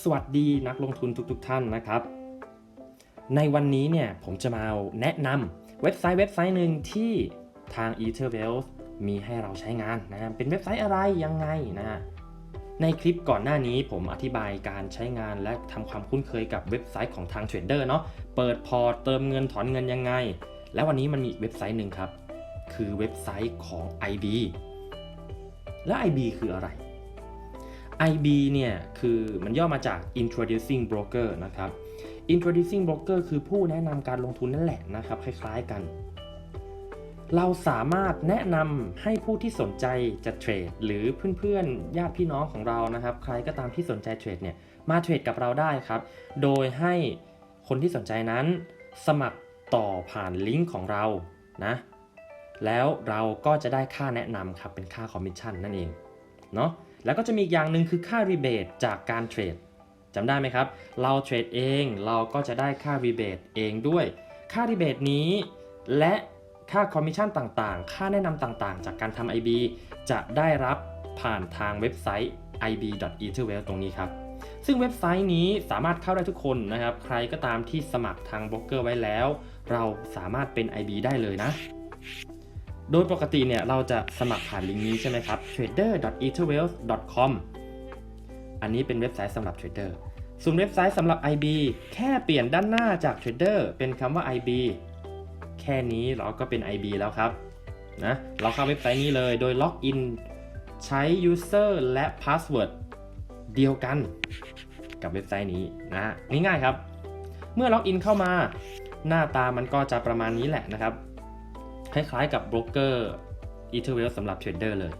สวัสดีนักลงทุนทุกๆทท่านนะครับ ในวันนี้เนี่ยผมจะมาแนะนำเว็บไซต์เว็บไซต์หนึ่งที่ทาง e t h e r w e l l มีให้เราใช้งานนะเป็นเว็บไซต์อะไรยังไงนะฮะในคลิปก่อนหน้านี้ผมอธิบายการใช้งานและทำความคุ้นเคยกับเว็บไซต์ของทางเทรดเดอร์เนาะเปิดพอร์ตเติมเงินถอนเงินยังไง และวันนี้มันมีเว็บไซต์หนึ่งครับ คือเว็บไซต์ของ IB และ IB คืออะไร IB เนี่ยคือมันย่อมาจาก introducing broker นะครับ introducing broker คือผู้แนะนำการลงทุนนั่นแหละนะครับ คล้ายๆกัน เราสามารถแนะนำให้ผู้ที่สนใจจะเทรด หรือเพื่อนๆ ญาติพี่น้องของเรานะครับ ใครก็ตามที่สนใจเทรดเนี่ยมาเทรดกับเราได้ครับ โดยให้คนที่สนใจนั้น สมัครต่อผ่านลิงก์ของเรานะแล้วเราก็จะได้ค่าแนะนำครับเป็นค่าคอมมิชชั่นนั่นเองเนาะ แล้วก็จะมีอีกอย่างหนึ่งคือค่ารีเบทจากการเทรดจำได้ไหมครับ เราเทรดเองเราก็จะได้ค่ารีเบทเองด้วย ค่ารีเบทนี้ และค่าคอมมิชชั่นต่างๆ ค่าแนะนำต่างๆ จากการทำ IB จะได้รับผ่านทางเว็บไซต์ ib.etherwell ตรงนี้ครับ ซึ่งเว็บไซต์นี้สามารถเข้าได้ทุกคนนะครับ ใครก็ตามที่สมัครทางบล็อกเกอร์ไว้แล้ว เราสามารถเป็น IB ได้เลยนะ โดยปกติเนี่ยเราจะสมัครผ่านลิงก์นี้ใช่ไหมครับ trader.etherwealth.com อันนี้เป็นเว็บไซต์สำหรับเทรดเดอร์ส่วนเว็บไซต์สำหรับ IB แค่เปลี่ยนด้านหน้าจาก Trader เป็นคำว่า IB แค่นี้เราก็เป็น IB แล้วครับนะเราเข้าเว็บไซต์นี้เลยโดยล็อกอินใช้ User และ Password เดียวกันกับเว็บไซต์นี้นะง่ายๆครับ เมื่อล็อกอินเข้ามา หน้าตามันก็จะประมาณนี้แหละนะครับ คล้ายๆ กับโบรกเกอร์ e t h e r w e l l สำหรับเทรดเดอร์เลย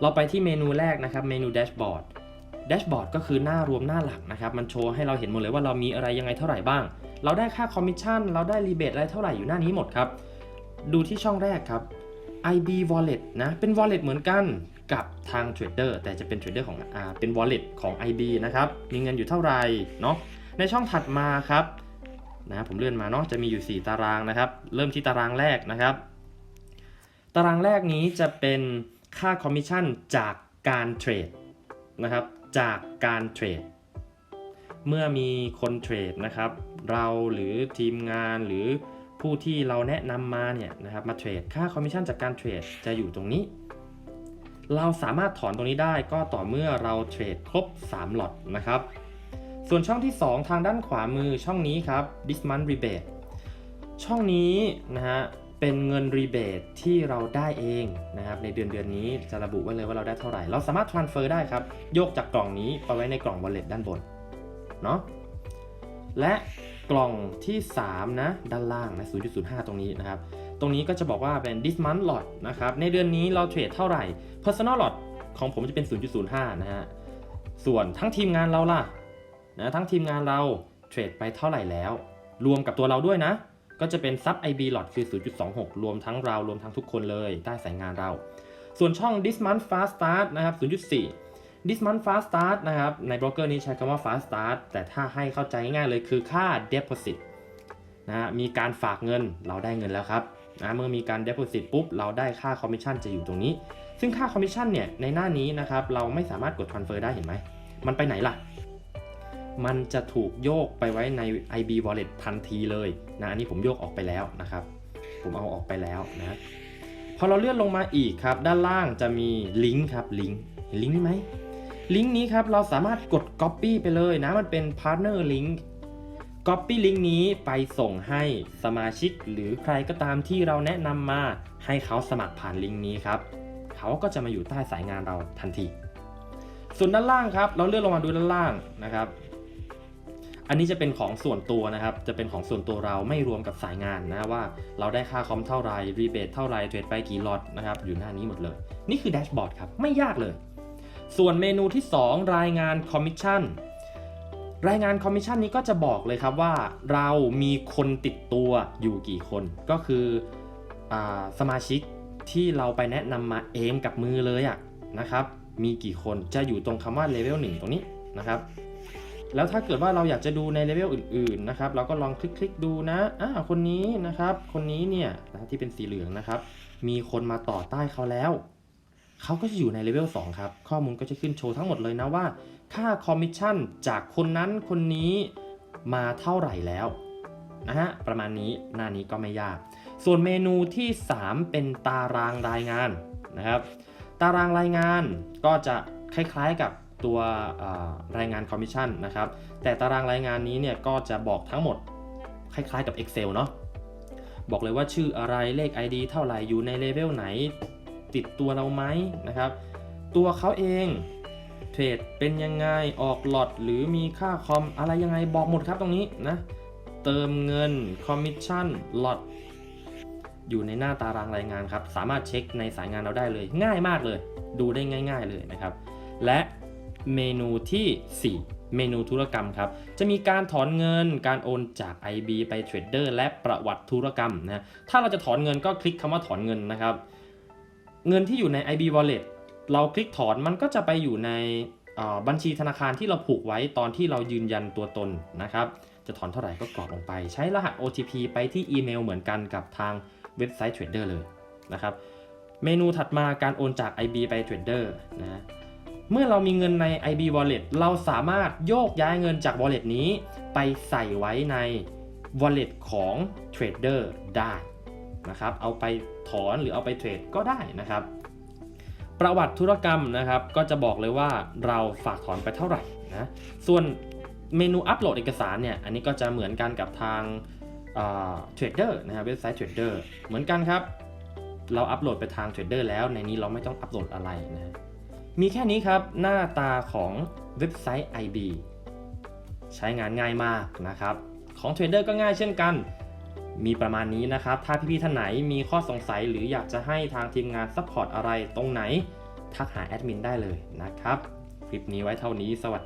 เราไปที่เมนูแรกนะครับ เมนูแดชบอร์ดแดชบอร์ดก็คือหน้ารวมหน้าหลักนะครับ มันโชว์ให้เราเห็นหมดเลยว่าเรามีอะไรยังไงเท่าไหร่บ้าง เราได้ค่าคอมมิชชั่น เราได้รีเบทอะไรเท่าไหร่อยู่หน้านี้หมดครับ ดูที่ช่องแรกครับ IB Wallet นะ เป็น Wallet เหมือนกันกับทางเทรดเดอร์แต่จะเป็นเทรดเดอร์ของอ่าเป็น Wallet ของ IB นะครับ มีเงินอยู่เท่าไหร่เนาะ ในช่องถัดมาครับ นะผมเลื่อนมาเนาะจะมีอยู่ 4 ตารางนะครับ เริ่มที่ตารางแรกนะครับ ตารางแรกนี้จะเป็นค่าคอมมิชชั่นจากการเทรดนะครับจากการเทรดเมื่อมีคนเทรดนะครับ เราหรือทีมงานหรือผู้ที่เราแนะนำมาเนี่ยนะครับมาเทรดค่าคอมมิชชั่นจากการเทรดจะอยู่ตรงนี้ เราสามารถถอนตรงนี้ได้ก็ต่อเมื่อเราเทรดครบ 3 หลอตนะครับ ส่วนช่องที่ 2 ทางด้านขวามือช่องนี้ครับ this month rebate ช่องนี้นะฮะเป็นเงินรีเบทที่เราได้เองนะครับในเดือนเดือนนี้จะระบุไว้เลยว่าเราได้เท่าไหร่ เราสามารถ transfer ได้ครับ โยกจากกล่องนี้ไปไว้ในกล่อง wallet ด้านบนเนาะและกล่องที่3นะด้านล่างนะ0.05 ตรงนี้นะครับ ตรงนี้ก็จะบอกว่าเป็น this month lot นะครับในเดือนนี้เราเทรดเท่าไหร่ personal lot ของผมจะเป็น 0.05 นะฮะส่วนทั้งทีมงานเราล่ะ นะทั้งทีมงานเราเทรดไปเท่าไหร่แล้ว รวมกับตัวเราด้วยนะ ก็จะเป็นซับ IB lot คือ 0.26 รวมทั้งเรารวมทั้งทุกคนเลยใต้สายงานเรา ส่วนช่อง this month fast start นะครับ 0.4 this month fast start นะครับ ในโบรกเกอร์นี้ใช้คำว่า fast start แต่ถ้าให้เข้าใจง่ายเลยคือค่า deposit นะมีการฝากเงินเราได้เงินแล้วครับนะเมื่อมีการ deposit ปุ๊บ เราได้ค่า commission จะอยู่ตรงนี้ ซึ่งค่า commission เนี่ยในหน้านี้นะครับเราไม่สามารถกด transfer ได้เห็นไหม มันไปไหนล่ะ มันจะถูกโยกไปไว้ใน IB Wallet ทันทีเลยนะอันนี้ผมโยกออกไปแล้วนะครับ ผมเอาออกไปแล้วนะพอเราเลื่อนลงมาอีกครับ ด้านล่างจะมีลิงก์ครับลิงก์เห็นลิงก์นี้ไหมลิงก์นี้ครับเราสามารถกด Copy ไปเลยนะมันเป็น Partner Link Copy ลิงก์นี้ไปส่งให้สมาชิกหรือใครก็ตามที่เราแนะนำมาให้เขาสมัครผ่านลิงก์นี้ครับเขาก็จะมาอยู่ใต้สายงานเราทันที ส่วนด้านล่างครับ เราเลื่อนลงมาดูด้านล่างนะครับ อันนี้จะเป็นของส่วนตัวนะครับ จะเป็นของส่วนตัวเราไม่รวมกับสายงานนะว่าเราได้ค่าคอมเท่าไรรีเบทเท่าไรเทรดไปกี่ล็อตนะครับอยู่หน้านี้หมดเลย นี่คือแดชบอร์ดครับ ไม่ยากเลย ส่วนเมนูที่ 2 รายงานคอมมิชชั่นรายงานคอมมิชชั่นนี้ก็จะบอกเลยครับว่าเรามีคนติดตัวอยู่กี่คน ก็คืออสมาชิกที่เราไปแนะนำมาเองกับมือเลยอะนะครับ มีกี่คนจะอยู่ตรงคำว่าเลเวล1ตรงนี้นะครับ แล้วถ้าเกิดว่าเราอยากจะดูในเลเวลอื่นๆนะครับ เราก็ลองคลิกๆดูนะอ่าคนนี้นะครับ คนนี้เนี่ยที่เป็นสีเหลืองนะครับ มีคนมาต่อใต้เขาแล้วเขาก็จะอยู่ในเลเวล2ครับ ข้อมูลก็จะขึ้นโชว์ทั้งหมดเลยนะว่า ค่าคอมมิชชั่นจากคนนั้นคนนี้มาเท่าไหร่แล้วนะฮะประมาณนี้หน้านี้ก็ไม่ยาก ส่วนเมนูที่ 3 เป็นตารางรายงานนะครับ ตารางรายงานก็จะคล้ายๆกับ ตัวรายงานคอมมิชชั่นนะครับ แต่ตารางรายงานนี้เนี่ยก็จะบอกทั้งหมดคล้ายๆกับ Excel เนาะบอกเลยว่าชื่ออะไรเลข ID เท่าไหร่อยู่ในเลเวลไหน ติดตัวเราไหมนะครับ ตัวเขาเองเทรดเป็นยังไงออกหลอดหรือมีค่าคอมอะไรยังไงบอกหมดครับตรงนี้นะเติมเงินคอมมิชชั่นหลอดอยู่ในหน้าตารางรายงานครับ สามารถเช็คในสายงานเราได้เลย ง่ายมากเลย ดูได้ง่าย ๆเลยนะครับ และ เมนูทีสี่ 4 เมนูธุรกรรมครับ จะมีการถอนเงิน การโอนจาก IB ไปเทรดเดอร์และประวัติธุรกรรมนะ ถ้าเราจะถอนเงินก็คลิกคำว่าถอนเงินนะครับ เงินที่อยู่ใน IB Wallet เราคลิกถอนมันก็จะไปอยู่ในบัญชีธนาคารที่เราผูกไว้ตอนที่เรายืนยันตัวตนนะครับ จะถอนเท่าไหร่ก็กรอกลงไป ใช้รหัส OTP ไปที่อีเมลเหมือนกันกับทางเว็บไซต์ Trader เลยนะครับ เมนูถัดมาการโอนจาก IB ไป Trader นะ เมื่อเรามีเงินใน IB Wallet เราสามารถโยกย้ายเงินจาก Wallet นี้ไปใส่ไว้ใน Wallet ของ Trader ได้นะครับ เอาไปถอนหรือเอาไปเทรดก็ได้นะครับ ประวัติธุรกรรมนะครับ ก็จะบอกเลยว่าเราฝากถอนไปเท่าไหร่นะ ส่วนเมนูอัปโหลดเอกสารเนี่ย อันนี้ก็จะเหมือนกันกับทางเทรดเดอร์นะครับเว็บไซต์เทรดเดอร์เหมือนกันครับ เราอัปโหลดไปทางเทรดเดอร์แล้วในนี้เราไม่ต้องอัปโหลดอะไรนะ มีแค่นี้ครับหน้าตาของเว็บไซต์ IB ใช้งานง่ายมากนะครับ ของ Trader ก็ง่ายเช่นกัน มีประมาณนี้นะครับ ถ้าพี่ๆท่านไหนมีข้อสงสัยหรืออยากจะให้ทางทีมงานซัพพอร์ตอะไรตรงไหน ทักหาแอดมินได้เลยนะครับ คลิปนี้ไว้เท่านี้สวัส